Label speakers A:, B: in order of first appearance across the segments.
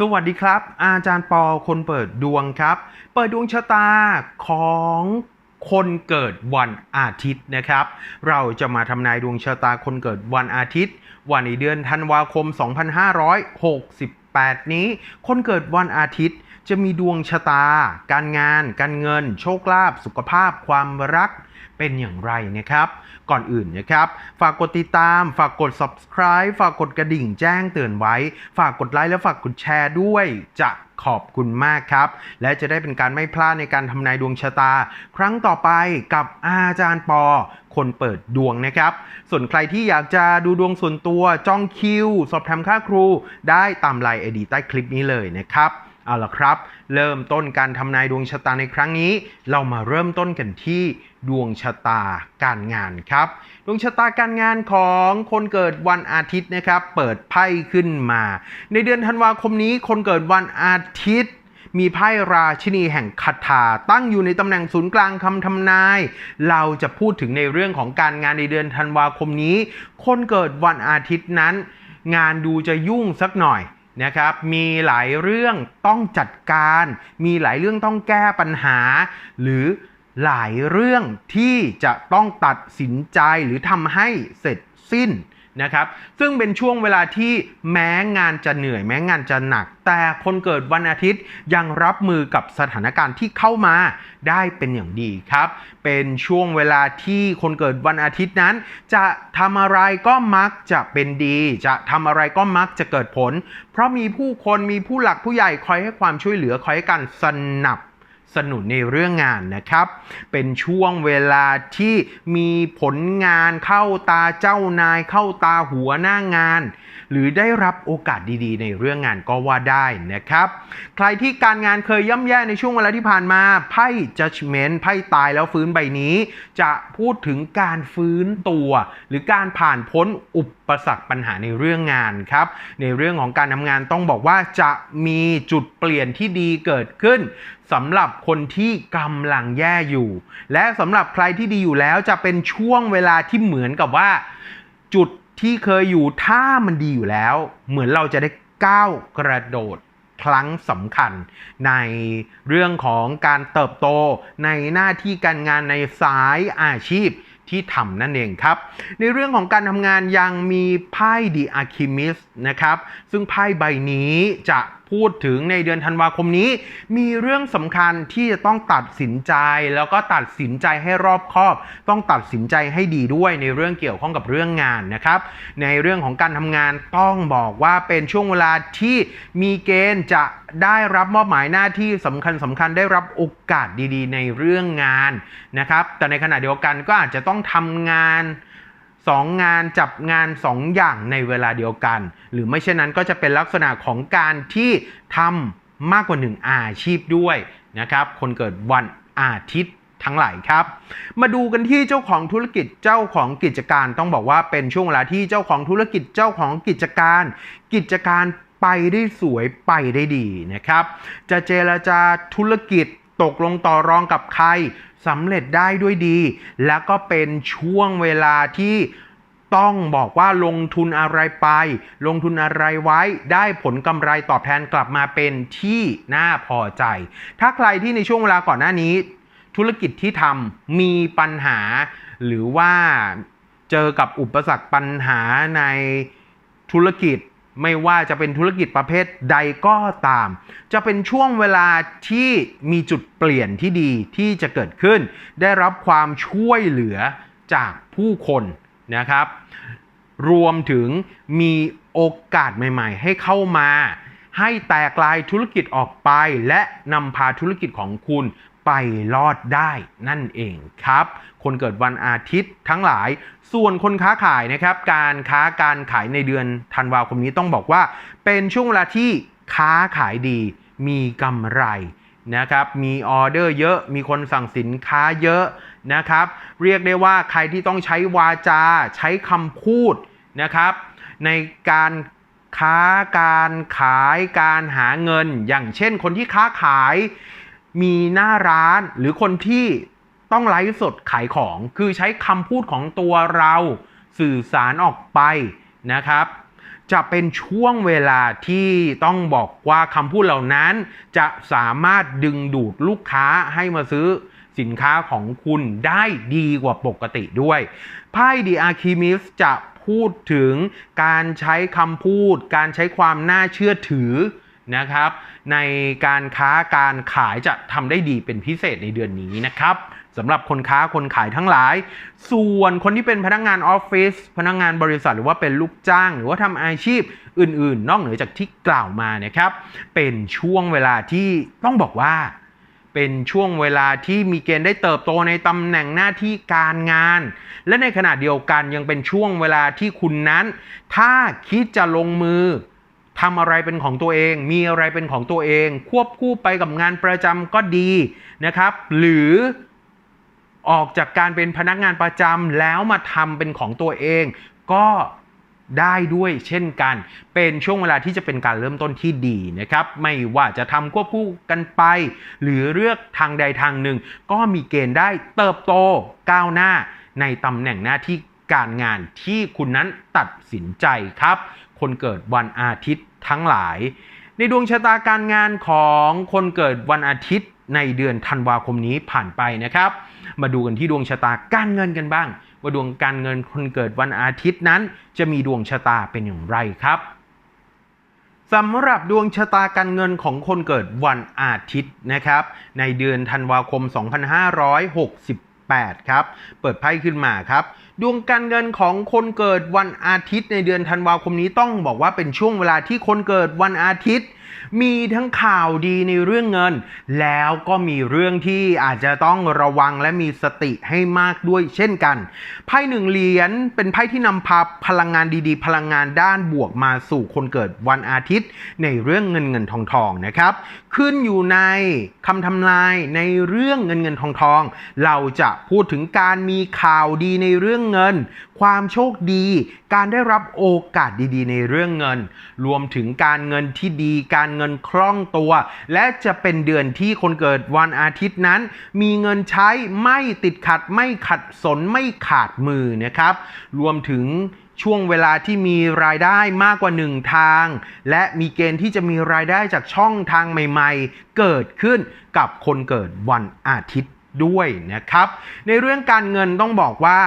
A: สวัสดีครับ อาจารย์ปอคนเปิดดวงครับ เปิดดวงชะตาของคนเกิดวันอาทิตย์นะครับ เราจะมาทำนายดวงชะตาคนเกิดวันอาทิตย์ วันในเดือนธันวาคม 2568 นี้ คนเกิดวันอาทิตย์ จะมีดวงชะตา การงาน การเงิน โชคลาภสุขภาพ ความรักเป็นอย่างไรนะครับ ก่อนอื่นนะครับ ฝากกดติดตาม ฝากกด subscribe ฝากกดกระดิ่งแจ้งเตือนไว้ ฝากกดไลค์และฝากกดแชร์ด้วยจะขอบคุณมากครับ และจะได้เป็นการไม่พลาดในการทำนายดวงชะตา ครั้งต่อไปกับอาจารย์ปอ คนเปิดดวงนะครับ ส่วนใครที่อยากจะดูดวงส่วนตัวจองคิว สอบถามค่าครู ได้ตามไลน์ไอดีใต้คลิปนี้เลยนะครับ เอาละครับ เริ่มต้นการทำนายดวงชะตาในครั้งนี้ เรามาเริ่มต้นกันที่ดวงชะตาการงานครับ ดวงชะตาการงานของคนเกิดวันอาทิตย์นะครับ เปิดไพ่ขึ้นมา ในเดือนธันวาคมนี้คนเกิดวันอาทิตย์มีไพ่ราชินีแห่งคาถาตั้งอยู่ในตำแหน่งศูนย์กลางคำทำนาย เราจะพูดถึงในเรื่องของการงานในเดือนธันวาคมนี้ คนเกิดวันอาทิตย์นั้น งานดูจะยุ่งสักหน่อย นะครับ มีหลายเรื่องต้องจัดการ มีหลายเรื่องต้องแก้ปัญหา หรือหลายเรื่องที่จะต้องตัดสินใจหรือทำให้เสร็จสิ้น นะครับซึ่งเป็นช่วงเวลาที่แม้งานจะเหนื่อย แม้งานจะหนัก แต่คนเกิดวันอาทิตย์ยังรับมือกับสถานการณ์ที่เข้ามาได้เป็นอย่างดีครับ เป็นช่วงเวลาที่คนเกิดวันอาทิตย์นั้น จะทำอะไรก็มักจะเป็นดี จะทำอะไรก็มักจะเกิดผล เพราะมีผู้คนมีผู้หลักผู้ใหญ่คอยให้ความช่วยเหลือคอยให้การสนับ สนุนในเรื่องงานนะครับ เป็นช่วงเวลาที่มีผลงานเข้าตาเจ้านายเข้าตาหัวหน้างาน หรือได้รับโอกาสดีๆ ในเรื่องงานก็ว่าได้นะครับ ใครที่การงานเคยย่ำแย่ในช่วงเวลาที่ผ่านมาไพ่ judgment ไพ่ตายแล้วฟื้นใบนี้ จะพูดถึงการฟื้นตัว หรือการผ่านพ้นอุปสรรคปัญหาในเรื่องงานครับ ในเรื่องของการทำงานต้องบอกว่าจะมีจุดเปลี่ยนที่ดีเกิดขึ้น สำหรับคนที่กำลังแย่อยู่ และสำหรับใครที่ดีอยู่แล้วจะเป็นช่วงเวลาที่เหมือนกับว่า จุดที่เคยอยู่ถ้ามันดีอยู่แล้ว เหมือนเราจะได้ก้าวกระโดดครั้งสำคัญในเรื่องของการเติบโตในหน้าที่การงานในสายอาชีพที่ทำนั่นเองครับ ในเรื่องของการทำงานยังมีไพ่ The Alchemist นะครับ ซึ่งไพ่ใบนี้จะ พูดถึงในเดือนธันวาคมนี้ มีเรื่องสำคัญที่จะต้องตัดสินใจ แล้วก็ตัดสินใจให้รอบคอบ ต้องตัดสินใจให้ดีด้วยในเรื่องเกี่ยวข้องกับเรื่องงานนะครับ ในเรื่องของการทำงานต้องบอกว่าเป็นช่วงเวลาที่มีเกณฑ์จะได้รับมอบหมายหน้าที่สำคัญสำคัญได้รับโอกาสดีๆ ในเรื่องงานนะครับ แต่ในขณะเดียวกันก็อาจจะต้องทำงาน สองงานจับงานสองอย่างในเวลาเดียวกัน หรือไม่เช่นนั้นก็จะเป็นลักษณะของการที่ทำมากกว่าหนึ่งอาชีพด้วยนะครับ คนเกิดวันอาทิตย์ทั้งหลายครับ มาดูกันที่เจ้าของธุรกิจเจ้าของกิจการต้องบอกว่าเป็นช่วงเวลาที่เจ้าของธุรกิจเจ้าของกิจการ กิจการไปได้สวยไปได้ดีนะครับ จะเจรจาธุรกิจตกลงต่อรองกับใคร สำเร็จได้ด้วยดี แล้วก็เป็นช่วงเวลาที่ต้องบอกว่าลงทุนอะไรไป ลงทุนอะไรไว้ได้ผลกำไรตอบแทนกลับมาเป็นที่น่าพอใจ ถ้าใครที่ในช่วงเวลาก่อนหน้านี้ ธุรกิจที่ทำมีปัญหา หรือว่าเจอกับอุปสรรคปัญหาในธุรกิจ ไม่ว่าจะเป็นธุรกิจประเภทใดก็ตาม จะเป็นช่วงเวลาที่มีจุดเปลี่ยนที่ดีที่จะเกิดขึ้น ได้รับความช่วยเหลือจากผู้คนนะครับ รวมถึงมีโอกาสใหม่ๆ ให้เข้ามา ให้แตกลายธุรกิจออกไป และนำพาธุรกิจของคุณ ไปรอดได้นั่นเองครับ คนเกิดวันอาทิตย์ทั้งหลาย ส่วนคนค้าขายนะครับ การค้าการขายในเดือนธันวาคมนี้ต้องบอกว่า เป็นช่วงเวลาที่ค้าขายดี มีกำไรนะครับมีออเดอร์เยอะมีคนสั่งสินค้าเยอะนะครับ เรียกได้ว่าใครที่ต้องใช้วาจา ใช้คำพูดนะครับ ในการค้าการขายการหาเงิน อย่างเช่นคนที่ค้าขาย มีหน้าร้านหรือคนที่ต้องไลฟ์สดขายของ คือใช้คำพูดของตัวเราสื่อสารออกไปนะครับ จะเป็นช่วงเวลาที่ต้องบอกว่าคำพูดเหล่านั้น จะสามารถดึงดูดลูกค้าให้มาซื้อสินค้าของคุณได้ดีกว่าปกติด้วยไพ่ The Alchemist จะพูดถึงการใช้คำพูด การใช้ความน่าเชื่อถือ นะครับ ในการค้าการขายจะทำได้ดีเป็นพิเศษในเดือนนี้นะครับสำหรับคนค้าคนขายทั้งหลาย ส่วนคนที่เป็นพนักงานออฟฟิศพนักงานบริษัทหรือว่าเป็นลูกจ้าง หรือว่าทำอาชีพอื่น ๆ นอกเหนือจากที่กล่าวมานะครับ เป็นช่วงเวลาที่ต้องบอกว่า เป็นช่วงเวลาที่มีเกณฑ์ได้เติบโตในตำแหน่งหน้าที่การงาน และในขณะเดียวกันยังเป็นช่วงเวลาที่คุณนั้น ถ้าคิดจะลงมือ ทำอะไรเป็นของตัวเอง มีอะไรเป็นของตัวเอง ควบคู่ไปกับงานประจำก็ดีนะครับ หรือออกจากการเป็นพนักงานประจำแล้วมาทำเป็นของตัวเอง ก็ได้ด้วยเช่นกัน เป็นช่วงเวลาที่จะเป็นการเริ่มต้นที่ดีนะครับ ไม่ว่าจะทำควบคู่กันไป หรือเลือกทางใดทางหนึ่ง ก็มีเกณฑ์ได้เติบโตก้าวหน้าในตำแหน่งหน้าที่การงานที่คุณนั้นตัดสินใจครับ คนเกิดวันอาทิตย์ทั้งหลาย ในดวงชะตาการงานของคนเกิดวันอาทิตย์ในเดือนธันวาคมนี้ผ่านไปนะครับ มาดูกันที่ดวงชะตาการเงินกันบ้าง ว่าดวงการเงินคนเกิดวันอาทิตย์นั้น จะมีดวงชะตาเป็นอย่างไรครับสำหรับดวงชะตาการเงินของคนเกิดวันอาทิตย์นะครับ ในเดือนธันวาคม 2568 ครับ เปิดไพ่ขึ้นมาครับ ดวงการเงินของคนเกิดวันอาทิตย์ในเดือนธันวาคมนี้ต้องบอกว่าเป็นช่วงเวลาที่คนเกิดวันอาทิตย์ มีทั้งข่าวดีในเรื่องเงิน แล้วก็มีเรื่องที่อาจจะต้องระวังและมีสติให้มากด้วยเช่นกัน ไพ่หนึ่งเหรียญเป็นไพ่ที่นำพาพลังงานดีๆ พลังงานด้านบวกมาสู่คนเกิดวันอาทิตย์ ในเรื่องเงินเงินทองทองนะครับ ขึ้นอยู่ในคำทำนายในเรื่องเงินเงินทองทอง เราจะพูดถึงการมีข่าวดีในเรื่องเงิน ความโชคดี การได้รับโอกาสดีๆ ในเรื่องเงิน รวมถึงการเงินที่ดี การเงินคล่องตัว และจะเป็นเดือนที่คนเกิดวันอาทิตย์นั้น มีเงินใช้ไม่ติดขัดไม่ขัดสนไม่ขาดมือนะครับ รวมถึงช่วงเวลาที่มีรายได้มากกว่าหนึ่งทาง และมีเกณฑ์ที่จะมีรายได้จากช่องทางใหม่ ๆ เกิดขึ้นกับคนเกิดวันอาทิตย์ด้วยนะครับ ในเรื่องการเงินต้องบอกว่า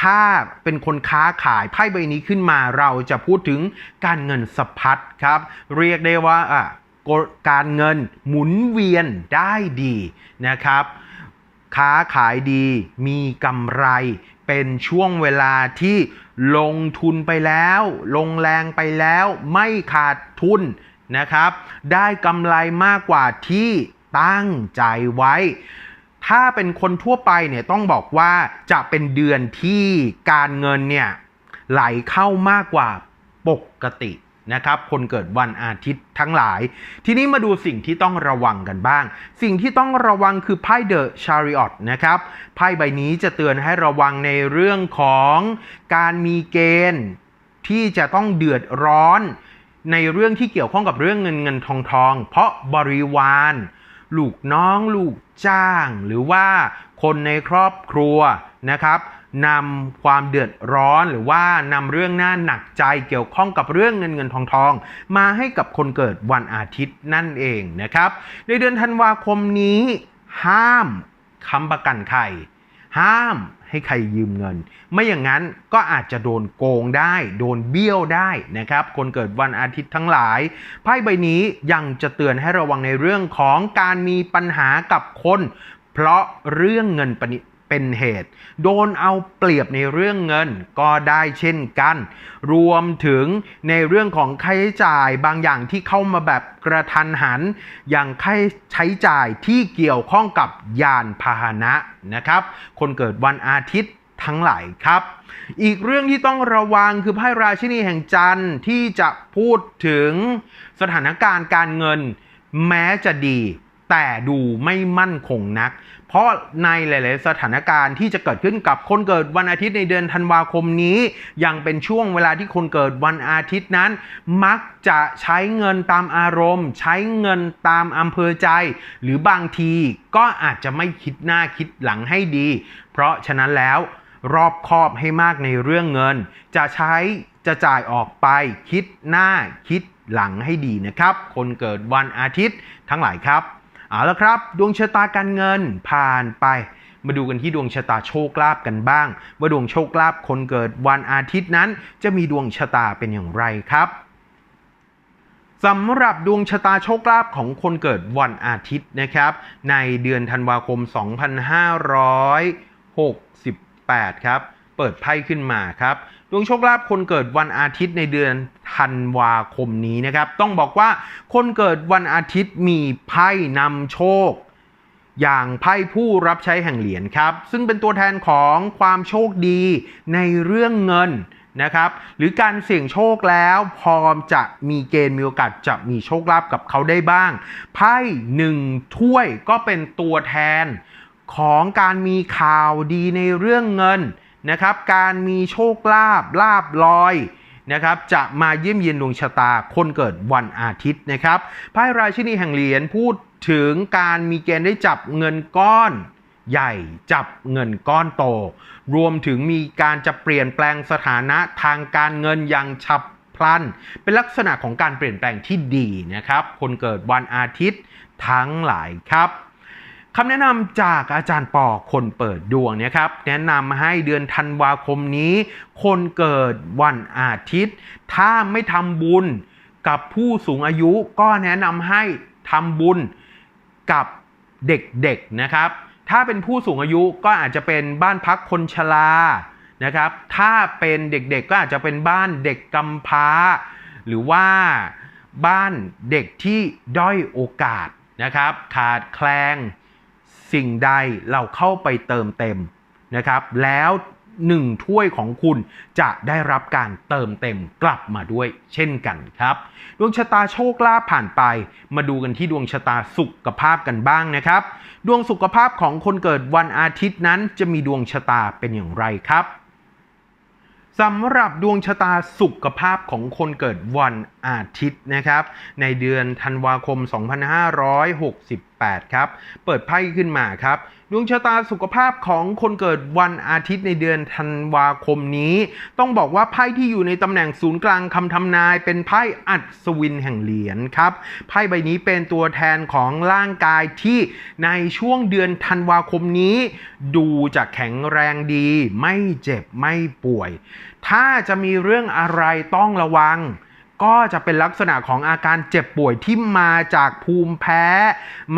A: ถ้าเป็นคนค้าขายไพ่ใบนี้ขึ้นมาเราจะพูดถึงการเงินสะพัดครับ เรียกได้ว่าอะการเงินหมุนเวียนได้ดีนะครับ ค้าขายดีมีกำไรเป็นช่วงเวลาที่ลงทุนไปแล้ว ลงแรงไปแล้วไม่ขาดทุนนะครับ ได้กำไรมากกว่าที่ตั้งใจไว้ ถ้าเป็นคนทั่วไปเนี่ยต้องบอกว่าจะเป็นเดือนที่การเงินเนี่ยไหลเข้ามากกว่าปกตินะครับคนเกิดวันอาทิตย์ทั้งหลาย ทีนี้มาดูสิ่งที่ต้องระวังกันบ้าง สิ่งที่ต้องระวังคือไพ่เดอะชาริออตนะครับไพ่ใบนี้จะเตือนให้ระวังในเรื่องของการมีเกณฑ์ ที่จะต้องเดือดร้อน ในเรื่องที่เกี่ยวข้องกับเรื่องเงินเงินทองทอง เพราะบริวาร ลูกน้องลูกจ้าง หรือว่าคนในครอบครัวนะครับนำความเดือดร้อนหรือว่านำเรื่องหน้าหนักใจเกี่ยวข้องกับเรื่องเงินเงินทองทองมาให้กับคนเกิดวันอาทิตย์นั่นเองนะครับ ในเดือนธันวาคมนี้ ห้ามค้ำประกันใครห้าม ให้ใครยืมเงิน ไม่อย่างนั้นก็อาจจะโดนโกงได้ โดนเบี้ยวได้นะครับ คนเกิดวันอาทิตย์ทั้งหลาย ไพ่ใบนี้ยังจะเตือนให้ระวังในเรื่องของการมีปัญหากับคน เพราะเรื่องเงินปณิ เป็นเหตุ โดนเอาเปรียบในเรื่องเงินก็ได้เช่นกัน รวมถึงในเรื่องของค่าใช้จ่ายบางอย่างที่เข้ามาแบบกระทันหัน อย่างค่าใช้จ่ายที่เกี่ยวข้องกับยานพาหนะนะครับ คนเกิดวันอาทิตย์ทั้งหลายครับ อีกเรื่องที่ต้องระวังคือไพ่ราชินีแห่งจันทร์ที่จะพูดถึงสถานการณ์การเงินแม้จะดี แต่ดูไม่มั่นคงนัก เพราะในหลาย ๆ สถานการณ์ที่จะเกิดขึ้นกับคนเกิดวันอาทิตย์ในเดือนธันวาคมนี้ ยังเป็นช่วงเวลาที่คนเกิดวันอาทิตย์นั้น มักจะใช้เงินตามอารมณ์ ใช้เงินตามอำเภอใจ หรือบางทีก็อาจจะไม่คิดหน้าคิดหลังให้ดี เพราะฉะนั้นแล้วรอบคอบให้มากในเรื่องเงิน จะใช้จะจ่ายออกไป คิดหน้าคิดหลังให้ดีนะครับ คนเกิดวันอาทิตย์ทั้งหลายครับ เอาละครับ ดวงชะตาการเงินผ่านไป มาดูกันที่ดวงชะตาโชคลาภกันบ้าง ว่าดวงโชคลาภคนเกิดวันอาทิตย์นั้น จะมีดวงชะตาเป็นอย่างไรครับสำหรับดวงชะตาโชคลาภของคนเกิดวันอาทิตย์นะครับ ในเดือนธันวาคม 2568 ครับ เปิดไพ่ขึ้นมาครับ ดวงโชคลาภคนเกิดวันอาทิตย์ในเดือนธันวาคมนี้นะครับ ต้องบอกว่าคนเกิดวันอาทิตย์มีไพ่นำโชค อย่างไพ่ผู้รับใช้แห่งเหรียญครับ ซึ่งเป็นตัวแทนของความโชคดีในเรื่องเงินนะครับหรือการเสี่ยงโชคแล้วพอจะมีเกณฑ์มีโอกาสจะมีโชคลาภกับเขาได้บ้าง ไพ่หนึ่งถ้วยก็เป็นตัวแทนของการมีข่าวดีในเรื่องเงิน นะครับ การมีโชคลาภลาบลอยนะครับจะมาเยี่ยมเยียนดวงชะตาคนเกิดวันอาทิตย์นะครับไพ่ราชินีแห่งเหรียญพูดถึงการมีเกณฑ์ได้จับเงินก้อนใหญ่จับเงินก้อนโต รวมถึงมีการจะเปลี่ยนแปลงสถานะทางการเงินอย่างฉับพลัน เป็นลักษณะของการเปลี่ยนแปลงที่ดีนะครับ คนเกิดวันอาทิตย์ทั้งหลายครับ คำแนะนำจากอาจารย์ปอคนเปิดดวงเนี่ยครับ แนะนำให้เดือนธันวาคมนี้ คนเกิดวันอาทิตย์ ถ้าไม่ทำบุญกับผู้สูงอายุก็แนะนำให้ทำบุญกับเด็กๆนะครับ ถ้าเป็นผู้สูงอายุก็อาจจะเป็นบ้านพักคนชรานะครับ ถ้าเป็นเด็กๆก็อาจจะเป็นบ้านเด็กกำพร้า หรือว่าบ้านเด็กที่ด้อยโอกาสนะครับ ขาดแคลง สิ่งใดเราเข้าไปเติมเต็มนะครับ แล้วหนึ่งถ้วยของคุณจะได้รับการเติมเต็มกลับมาด้วยเช่นกันครับ ดวงชะตาโชคลาภผ่านไป มาดูกันที่ดวงชะตาสุขภาพกันบ้างนะครับ ดวงสุขภาพของคนเกิดวันอาทิตย์นั้นจะมีดวงชะตาเป็นอย่างไรครับสำหรับดวงชะตาสุขภาพของคนเกิดวันอาทิตย์นะครับ ในเดือนธันวาคม8 ครับ เปิดไพ่ขึ้นมาครับ ดวงชะตาสุขภาพของคนเกิดวันอาทิตย์ในเดือนธันวาคมนี้ ต้องบอกว่าไพ่ที่อยู่ในตำแหน่งศูนย์กลางคำทำนาย เป็นไพ่อัศวินแห่งเหรียญครับ ไพ่ใบนี้เป็นตัวแทนของร่างกายที่ในช่วงเดือนธันวาคมนี้ ดูจะแข็งแรงดี ไม่เจ็บไม่ป่วย ถ้าจะมีเรื่องอะไรต้องระวัง ก็จะเป็นลักษณะของอาการเจ็บป่วยที่มาจากภูมิแพ้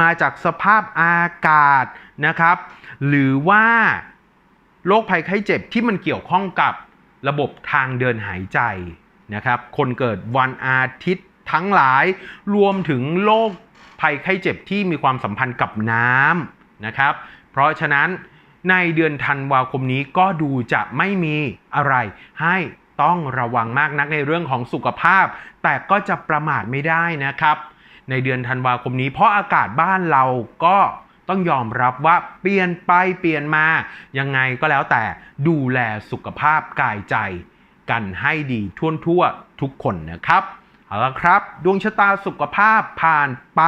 A: มาจากสภาพอากาศนะครับ หรือว่าโรคภัยไข้เจ็บที่มันเกี่ยวข้องกับระบบทางเดินหายใจนะครับ คนเกิดวันอาทิตย์ทั้งหลายรวมถึงโรคภัยไข้เจ็บที่มีความสัมพันธ์กับน้ำนะครับ เพราะฉะนั้นในเดือนธันวาคมนี้ก็ดูจะไม่มีอะไรให้ ต้องระวังมากนักในเรื่องของสุขภาพ แต่ก็จะประมาทไม่ได้นะครับ ในเดือนธันวาคมนี้เพราะอากาศบ้านเราก็ต้องยอมรับว่าเปลี่ยนไปเปลี่ยนมา ยังไงก็แล้วแต่ดูแลสุขภาพกายใจ กันให้ดีทั่วทั่วทุกคนนะครับเอาละครับ ดวงชะตาสุขภาพผ่านไป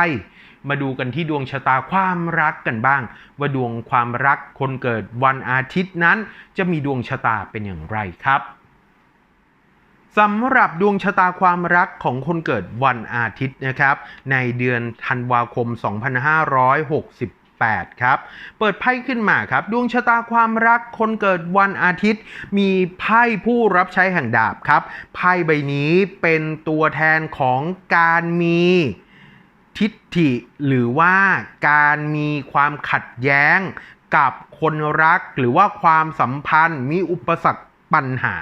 A: มาดูกันที่ดวงชะตาความรักกันบ้าง ว่าดวงความรักคนเกิดวันอาทิตย์นั้น จะมีดวงชะตาเป็นอย่างไรครับ สำหรับดวงชะตาความรักของคนเกิดวันอาทิตย์นะครับ ในเดือนธันวาคม 2568ครับ เปิดไพ่ขึ้นมาครับ ดวงชะตาความรักคนเกิดวันอาทิตย์ มีไพ่ผู้รับใช้แห่งดาบครับ ไพ่ใบนี้เป็นตัวแทนของการมีทิฏฐิ หรือว่าการมีความขัดแย้งกับคนรักหรือว่าความสัมพันธ์มีอุปสรรค ปัญหา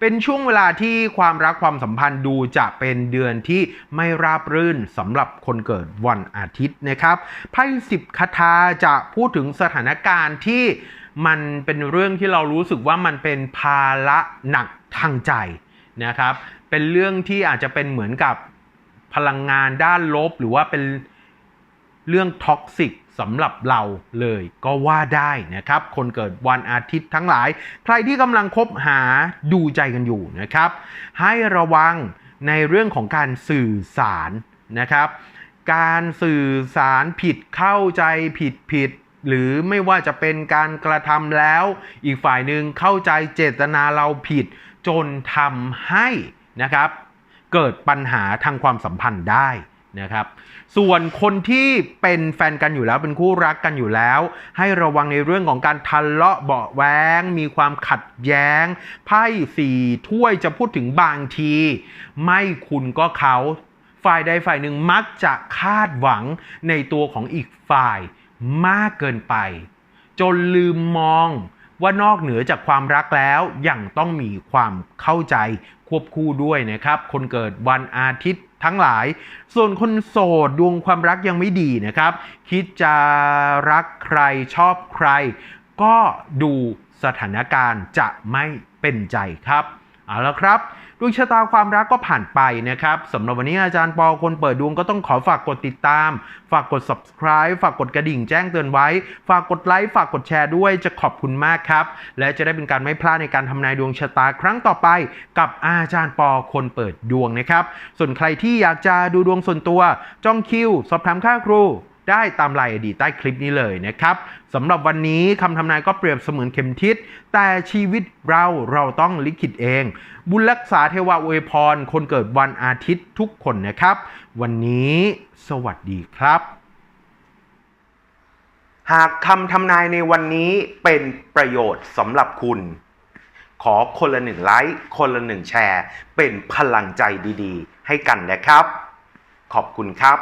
A: เป็นช่วงเวลาที่ความรักความสัมพันธ์ดูจะเป็นเดือนที่ไม่ราบรื่นสำหรับคนเกิดวันอาทิตย์นะครับไพ่สิบคาถาจะพูดถึงสถานการณ์ที่มันเป็นเรื่องที่เรารู้สึกว่ามันเป็นภาระหนักทางใจนะครับ เป็นเรื่องที่อาจจะเป็นเหมือนกับพลังงานด้านลบ หรือว่าเป็นเรื่องท็อกซิก สำหรับเราเลยก็ว่าได้นะครับ คนเกิดวันอาทิตย์ทั้งหลาย ใครที่กำลังคบหาดูใจกันอยู่นะครับ ให้ระวังในเรื่องของการสื่อสารนะครับ การสื่อสารผิดเข้าใจผิดผิดหรือไม่ว่าจะเป็นการกระทำแล้ว อีกฝ่ายหนึ่งเข้าใจเจตนาเราผิด จนทำให้นะครับ เกิดปัญหาทางความสัมพันธ์ได้ นะครับส่วนคนที่เป็นแฟนกันอยู่แล้วเป็นคู่รักกันอยู่แล้ว ให้ระวังในเรื่องของการทะเลาะเบาแว้งมีความขัดแย้ง ไพ่สี่ถ้วยจะพูดถึงบางที ไม่คุณก็เขาฝ่ายใดฝ่ายหนึ่งมักจะคาดหวังในตัวของอีกฝ่ายมากเกินไป จนลืมมองว่านอกเหนือจากความรักแล้วยังต้องมีความเข้าใจควบคู่ด้วยนะครับ คนเกิดวันอาทิตย์ ทั้งหลาย ส่วนคนโสดดวงความรักยังไม่ดีนะครับ คิดจะรักใครชอบใคร ก็ดูสถานการณ์จะไม่เป็นใจครับ เอาละครับ ดวงชะตาความรักก็ผ่านไปนะครับสำหรับวันนี้อาจารย์ปอคนเปิดดวงก็ต้องขอฝากกดติดตาม ฝากกด subscribe ฝากกดกระดิ่งแจ้งเตือนไว้ ฝากกดไลค์ฝากกดแชร์ด้วยจะขอบคุณมากครับ และจะได้เป็นการไม่พลาดในการทำนายดวงชะตาครั้งต่อไป กับอาจารย์ปอคนเปิดดวงนะครับ ส่วนใครที่อยากจะดูดวงส่วนตัว จ้องคิว สอบถามค่าครู ได้ตามรายอดีตใต้คลิปนี้เลยนะครับสำหรับวันนี้คำทำนายก็เปรียบเสมือนเข็มทิศ แต่ชีวิตเราเราต้องลิขิตเอง บุญรักษาเทวาอวยพร คนเกิดวันอาทิตย์ทุกคนนะครับ วันนี้สวัสดีครับ หากคำทำนายในวันนี้เป็นประโยชน์สำหรับคุณ ขอคนละหนึ่งไลค์คนละหนึ่งแชร์ เป็นพลังใจดีๆ ให้กันนะครับ ขอบคุณครับ